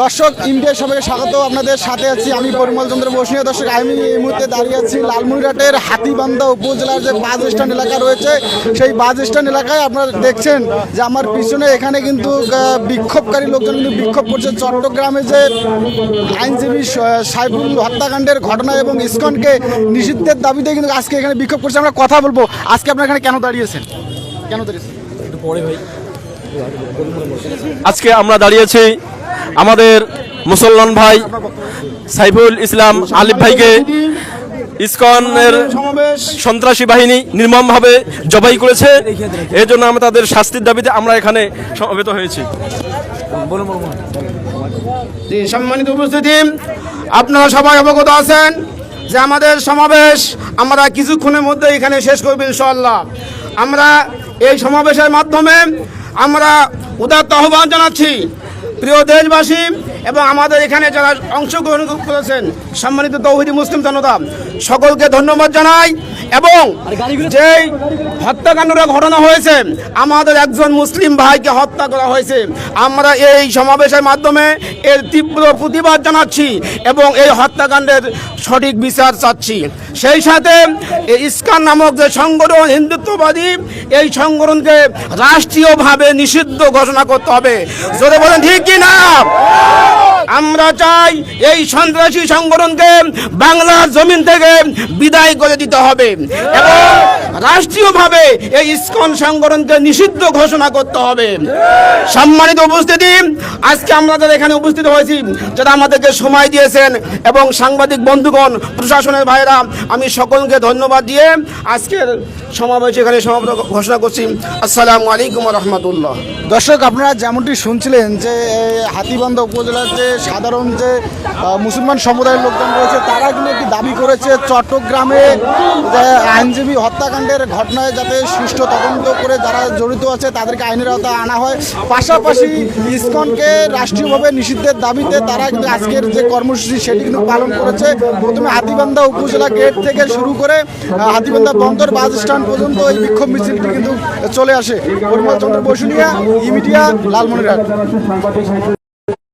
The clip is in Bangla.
দর্শক, ইন্ডিয়া সবাইকে স্বাগত। আপনাদের সাথে আছি আমি পরিমল চন্দ্র বসুনিয়া দর্শক, আমি এই মুহূর্তে দাঁড়িয়ে আছি লালমনিরহাটের হাতিবান্ধা উপজেলার যে বাস স্ট্যান্ড এলাকা রয়েছে, সেই বাস স্ট্যান্ড এলাকায় আপনারা দেখছেন যে আমার পিছনে এখানে কিন্তু বিক্ষোভকারী লোকজন কিন্তু বিক্ষোভ করছে। চট্টগ্রামে যে আইনজীবী সাইফুল হত্যাকাণ্ডের ঘটনা এবং ইস্কনকে নিষিদ্ধের দাবিতে কিন্তু আজকে এখানে বিক্ষোভ করছে। আমরা কথা বলব। আজকে আপনারা এখানে কেন দাঁড়িয়েছেন? কেন দাঁড়িয়েছেন? আজকে আমরা দাঁড়িয়েছি আমাদের মুসলমান ভাই সাইফুল ইসলাম আলিফ ভাইকে ইসকনের সন্ত্রাসী বাহিনী নির্মমভাবে জবাই করেছে। এর জন্য আমরা তাদের শাস্তির দাবিতে আমরা এখানে সমবেত হয়েছি। সম্মানিত উপস্থিতি, আপনারা সবাই অবগত আছেন যে আমাদের সমাবেশ আমরা কিছুক্ষণের মধ্যে এখানে শেষ করব ইনশাল্লাহ আমরা এই সমাবেশের মাধ্যমে আমরা উদাত্ত আহ্বান জানাচ্ছি প্রিয় দেশবাসী এবং আমাদের এখানে যারা অংশগ্রহণ করেছেন, সম্মানিত তৌহিদি মুসলিম জনতা, সকলকে ধন্যবাদ জানাই। এবং যেই হত্যাকাণ্ডটা ঘটনা হয়েছে আমাদের একজন মুসলিম ভাইকে হত্যা করা হয়েছে। আমরা এই সমাবেশের মাধ্যমে এর তীব্র প্রতিবাদ জানাচ্ছি এবং এই হত্যাকাণ্ডের সঠিক বিচার চাচ্ছি। সেই সাথে ইস্কান নামক যে সংগঠন হিন্দুত্ববাদী এই সংগঠনকে রাষ্ট্রীয়ভাবে নিষিদ্ধ ঘোষণা করতে হবে। যদি বলেন ঠিক কি না আমরা চাই এই সন্ত্রাসী সংগঠনকে বাংলার জমিন থেকে বিদায় করে দিতে হবে। এবং রাষ্ট্রীয়ভাবে এই ইসকন সংগঠনকে নিষিদ্ধ ঘোষণা করতে হবে। সম্মানিত উপস্থিতি, আজকে আমরা যারা এখানে উপস্থিত হয়েছি, যারা আমাদেরকে সময় দিয়েছেন এবং সাংবাদিক বন্ধুগণ, প্রশাসনের ভাইরা আমি সকলকে ধন্যবাদ দিয়ে আজকের সমাবেশ এখানে সমাপ্ত ঘোষণা করছি। আসসালামু আলাইকুম রহমতুল্লাহ দর্শক, আপনারা যেমনটি শুনছিলেন যে হাতিবান্ধা উপজেলার যে সাধারণ যে মুসলমান সম্প্রদায়ের লোকজন রয়েছে, তারা কিন্তু একটি দাবি করেছে, চট্টগ্রামে আইনজীবী হত্যাকাণ্ডের ঘটনায় যাতে সুষ্ঠু তদন্ত করে যারা জড়িত আছে, তাদেরকে আইনের আওতায় আনা হয়। পাশাপাশি ইসকনকে রাষ্ট্রীয়ভাবে নিষিদ্ধের দাবিতে তারা কিন্তু আজকের যে কর্মসূচি, সেটি কিন্তু পালন করেছে। প্রথমে হাতিবান্ধা উপজেলা গেট থেকে শুরু করে হাতিবান্ধা বন্দর বাস স্ট্যান্ড পর্যন্ত এই বিক্ষোভ মিছিলটি কিন্তু চলে আসে। পরিমল চন্দ্র বসুনিয়া, ইমিডিয়া, লালমনিরহাট।